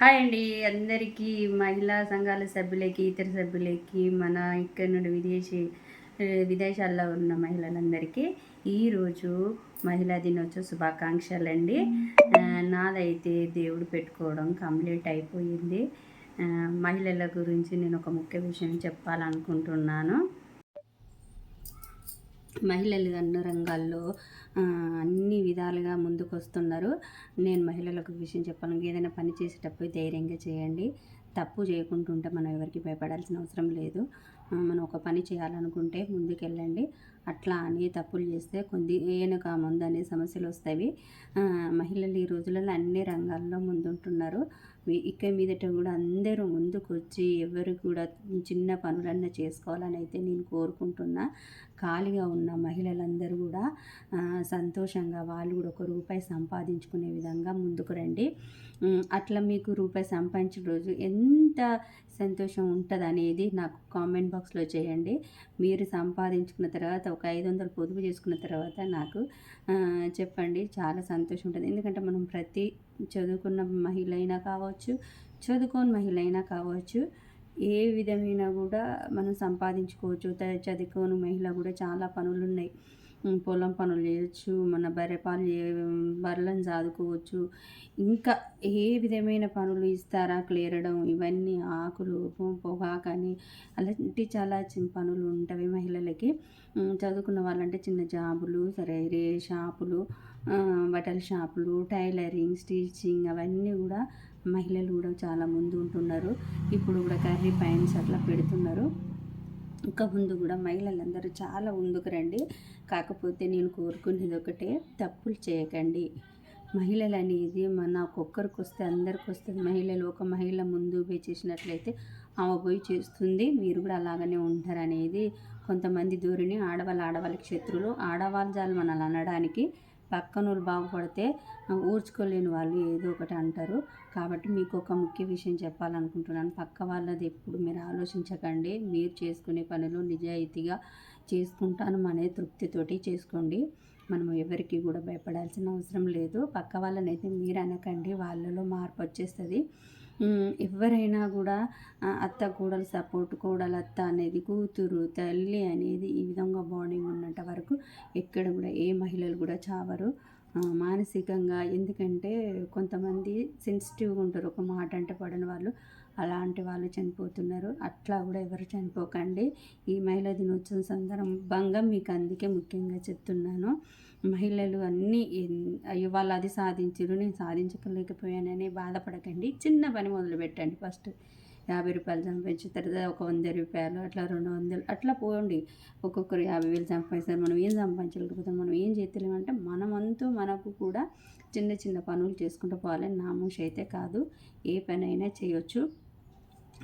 Hi అండి. అందరికీ మహిళా సంఘాల సభ్యులకి ఇతర సభ్యులకి మన ఇక్కడ నుండి విదేశీ విదేశాల్లో ఉన్న మహిళలందరికీ ఈరోజు మహిళా దినోత్సవ శుభాకాంక్షలు అండి నాదైతే దేవుడు పెట్టుకోవడం కంప్లీట్ అయిపోయింది. మహిళల గురించి నేను ఒక ముఖ్య విషయం చెప్పాలనుకుంటున్నాను. మహిళలు అన్ని రంగాల్లో అన్ని విధాలుగా ముందుకు వస్తున్నారు నేను మహిళలకు విషయం చెప్పాను. ఏదైనా పని చేసేటప్పుడు ధైర్యంగా చేయండి. తప్పు చేయకుంటుంటే మనం ఎవరికి భయపడాల్సిన అవసరం లేదు. మనం ఒక పని చేయాలనుకుంటే ముందుకెళ్ళండి. అట్లా అని తప్పులు చేస్తే కొద్ది ఏనుక ముందు అనే సమస్యలు వస్తాయి. మహిళలు ఈ రోజులలో అన్ని రంగాల్లో ముందుంటున్నారు. ఇక మీదట కూడా అందరూ ముందుకు వచ్చి ఎవరు కూడా చిన్న పనులన్నా చేసుకోవాలని అయితే నేను కోరుకుంటున్నా. ఖాళీగా ఉన్న మహిళలందరూ కూడా సంతోషంగా వాళ్ళు కూడా ఒక రూపాయి సంపాదించుకునే విధంగా ముందుకు రండి. అట్లా మీకు రూపాయి సంపాదించిన రోజు ఎంత సంతోషం ఉంటుంది అనేది నాకు కామెంట్ బాక్స్లో చేయండి. మీరు సంపాదించుకున్న తర్వాత ఒక ఐదు వందలు పొదుపు చేసుకున్న తర్వాత నాకు చెప్పండి. చాలా సంతోషం ఉంటుంది. ఎందుకంటే మనం ప్రతి చదువుకున్న మహిళ అయినా కావచ్చు చదువుకోని మహిళ అయినా కావచ్చు ఏ విధమైన కూడా మనం సంపాదించుకోవచ్చు. చదువుకోని మహిళ కూడా చాలా పనులు ఉన్నాయి పొలం పనులు చేయొచ్చు మన బర్రె పాలు బర్రెలను సాదుకోవచ్చు. ఇంకా ఏ విధమైన పనులు ఇస్తారా? క్లేరడం ఇవన్నీ ఆకులు పొగాకని అలాంటి చాలా చిన్న పనులు ఉంటాయి మహిళలకి. చదువుకున్న వాళ్ళంటే చిన్న జాబులు సరే రే షాపులు బట్టల షాపులు టైలరింగ్ స్టిచ్చింగ్ అవన్నీ కూడా మహిళలు కూడా చాలా ముందు ఉంటున్నారు. ఇప్పుడు కూడా కర్రీ పైన్స్ అట్లా పెడుతున్నారు. ఇంకా ముందు కూడా మహిళలందరూ చాలా ముందుకు రండి కాకపోతే నేను కోరుకునేది ఒకటే తప్పులు చేయకండి. మహిళలు అనేది మన ఒక్కొక్కరికి వస్తే అందరికి వస్తుంది మహిళలు ఒక మహిళ ముందు పోయి చేసినట్లయితే ఆమె పోయి చేస్తుంది. మీరు కూడా అలాగనే ఉంటారు అనేది కొంతమంది ధోరణి ఆడవాళ్ళు ఆడవాళ్ళకి శత్రువులు ఆడవాళ్ళ జాలు మనల్ని అనడానికి పక్కనోళ్ళు బాగుపడితే ఊర్చుకోలేని వాళ్ళు ఏదో ఒకటి అంటారు. కాబట్టి మీకు ఒక ముఖ్య విషయం చెప్పాలనుకుంటున్నాను. పక్క వాళ్ళది ఎప్పుడు మీరు ఆలోచించకండి. మీరు చేసుకునే పనులు నిజాయితీగా చేసుకుంటాను అనే తృప్తితోటి చేసుకోండి. మనం ఎవరికి కూడా భయపడాల్సిన అవసరం లేదు. పక్క వాళ్ళని అయితే మీరు అనకండి. వాళ్ళలో మార్పు వచ్చేస్తుంది. ఎవరైనా కూడా అత్త కూడలు సపోర్ట్ కూడలు అత్త అనేది కూతురు తల్లి అనేది ఈ ఎక్కడ కూడా ఏ మహిళలు కూడా చావరు. మానసికంగా ఎందుకంటే కొంతమంది సెన్సిటివ్గా ఉంటారు. ఒక మాట అంటే పడని వాళ్ళు అలాంటి వాళ్ళు చనిపోతున్నారు. అట్లా కూడా ఎవరు చనిపోకండి. ఈ మహిళా దినోత్సవం సందర్భంగా మీకు అందుకే ముఖ్యంగా చెప్తున్నాను. మహిళలు అన్నీ అయ్యో వాళ్ళు అది సాధించరు నేను సాధించలేకపోయానని బాధపడకండి. చిన్న పని మొదలు పెట్టండి ఫస్ట్. యాభై రూపాయలు సంపాదించిన తర్వాత ఒక వంద రూపాయలు అట్లా రెండు వందలు అట్లా పోండి. ఒక్కొక్కరు యాభై వేలు సంపాదిస్తారు. మనం ఏం సంపాదించలేకపోతాం మనం ఏం చేస్తలేమంటే మనమంతా మనకు కూడా చిన్న చిన్న పనులు చేసుకుంటూ పోవాలని నామూష అయితే కాదు ఏ పని అయినా చేయొచ్చు.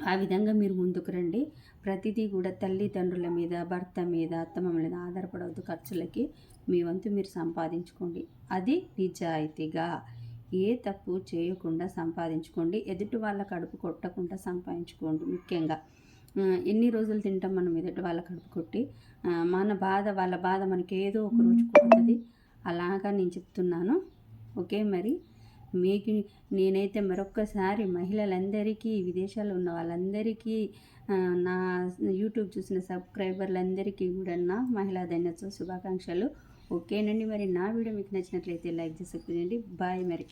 ఆ విధంగా మీరు ముందుకు రండి. ప్రతిదీ కూడా తల్లిదండ్రుల మీద భర్త మీద అత్తమ్మ మీద ఆధారపడవద్దు ఖర్చులకి. మీ వంతు మీరు సంపాదించుకోండి. అది నిజాయితీగా. ఏ తప్పు చేయకుండా సంపాదించుకోండి. ఎదుటి వాళ్ళ కడుపు కొట్టకుండా సంపాదించుకోండి ముఖ్యంగా. ఎన్ని రోజులు తింటాం మనం ఎదుటి వాళ్ళ కడుపు కొట్టి? మన బాధ వాళ్ళ బాధ మనకి ఏదో ఒక రోజు కొడుతుంది. అలాగా నేను చెప్తున్నాను. ఓకే మరి మీకు నేనైతే మరొక్కసారి మహిళలందరికీ విదేశాల్లో ఉన్న వాళ్ళందరికీ నా యూట్యూబ్ చూసిన సబ్స్క్రైబర్లందరికీ కూడా నా మహిళా దినోత్సవ శుభాకాంక్షలు. ఓకేనండి మరి నా వీడియో మీకు నచ్చినట్లయితే లైక్ చేసి బాయ్ మరి.